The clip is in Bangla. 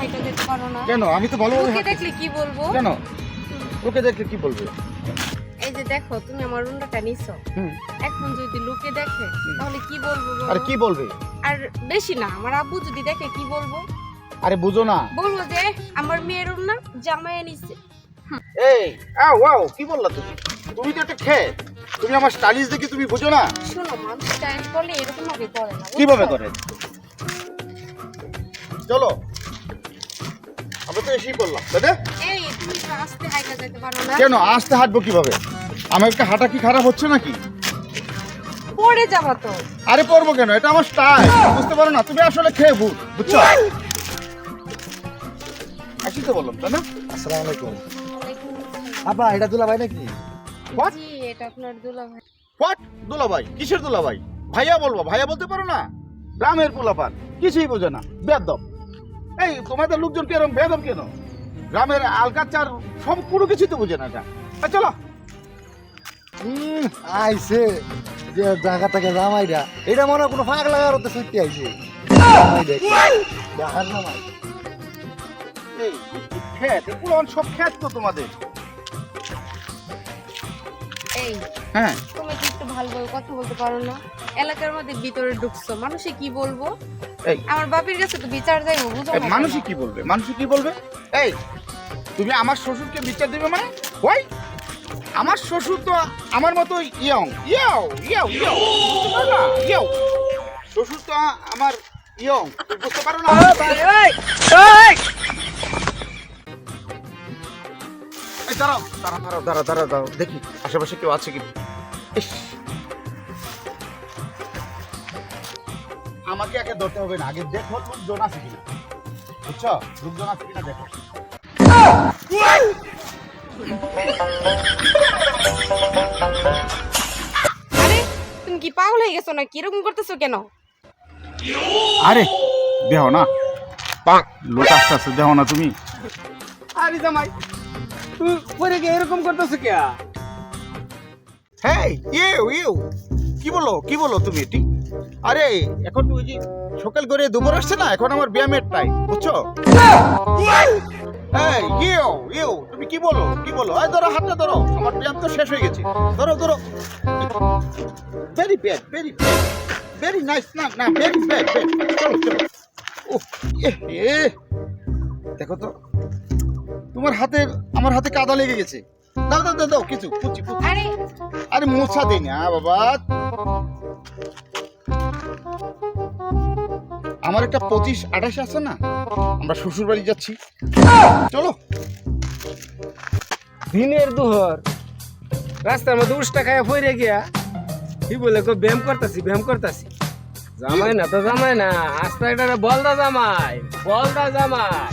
হাইটা যেতে পারো না। কেন? আমি তো লোকে হাঁটি। দেখলে কি বলব? কেন? লোকে দেখলে কি বলবে? এই যে দেখো তুমি আমার রুমটা নিছো। এখন যদি লোকে দেখে তাহলে কি বলব বলো? আরে কি বলবে? আর বেশি না আমার আব্বু যদি দেখে কি বলব? আরে বুঝো না। বলব যে আমার মেয়ের না জামাই এই আও ওয়াও কি বললা তুমি? তুমি তো একটা খেয়ে তুমি আমার স্টাইলিশ দেখে তুমি বুঝো না। শোনো মানুষ স্টাইল করলে এরকম ভাবে করে না কীভাবে করে? চলো। আমরা তো এসেই করলাম দাদা এই তুমি তো আস্তে হাইটা যেতে পারো না। কেন আসতে হাঁটবো কীভাবে? আমার একটা হাঁটা কি খারাপ হচ্ছে নাকি? পড়ে যাবা তো। আরে পড়ব কেন? এটা আমার স্টাইল বুঝতে পারো না? তুমি আসলে খেয়ে ভূত বুঝছ? আসি তো বললাম তাই না? আসসালামু আলাইকুম। আপা এটা দুলা ভাই নাকি? What? জি এটা আপনার দুলাভাই। হোয়াট দুলাভাই? কিসের দুলাভাই? ভাইয়া বলব ভাইয়া বলতে পারো না? গ্রামের পোলাপান কিছুই বোঝে না। বেদম এই তোমাদের লোকজন কি এরকম বেদম কেন? গ্রামের আলকাচার সব কোনো কিছু তো বুঝে না চলো। হুম, আইছে। যে জায়গা থেকে জামাইরা এটা মনে হয় কোনো ফাঁক লাগার হতে জামাই দেখি। দেখার জামাই। খেত সব খেত তো তোমাদের। এই হ্যাঁ। তুমি ভালোভাবে কথা বলতে পারো না। এলাকার মধ্যে ভিতরে ঢুকছো মানুষে কি বলব? আমার বাপের কাছে তো বিচার যাইবো বুঝো এই না কি বলবে? মানুষই কি বলবে? এই তুমি আমার শ্বশুরকে বিচার দেবে মানে? ওই আমার শ্বশুর তো আমার মতো young. Young young young young শ্বশুর তো আমার ইয়ং। বুঝতে পারো না? এই দাঁড়াও দাঁড়াও দাঁড়াও দাঁড়াও দাঁড়াও দাঁড়াও দেখি আশেপাশে কেউ আছে কি আমাকে আগে ধরতে হবে না। আগে দেখো লোকজন আছে কিনা। বুঝছ? লোকজন আছে কিনা দেখো। আরে তুমি কি পাগল হয়ে গেছো না কীরকম করতেছো কেন? আরে দেহ না। পাক। লোক আসতে আসতে দেহ না তুমি। আরে জামাই তুই পরে গিয়ে এরকম করতেছ কে হ্যাঁ ইউ ইউ। কি বলো কি বলো তুমি? এটি আরে এখন ওই যে সকাল করে দুপুর আসছে না এখন আমার ব্যায়ামের টাইম বুঝছ? এই ইউ ইউ তুমি কি বলো কি বলো? এই ধরো হাতটা ধরো আমার ব্যায়াম তো শেষ হয়ে গেছে। ধরো ধরো। Very bad very bad very nice না না ভেরি ব্যাড চলো চলো। ও এ দেখো তো তোমার হাতের আমার হাতে কাদা লেগে গেছে। দাও দাও দাও দাও কিছু পুচি পুচি আরে। আরে মোছা দেই না বাবা। আমার একটা পঁচিশ, আঠাশ আছে না? আমরা শ্বশুর বাড়ি যাচ্ছি। চলো। দিনের দুহর। রাস্তার মধ্যে উষ্টা খায় ফইরে গিয়া। কি বলে, কো ব্যায়াম করতাছি ব্যায়াম করতাছি। জামাই না তো জামাই না আস্তে একটা বলদা জামাই বলদা জামাই।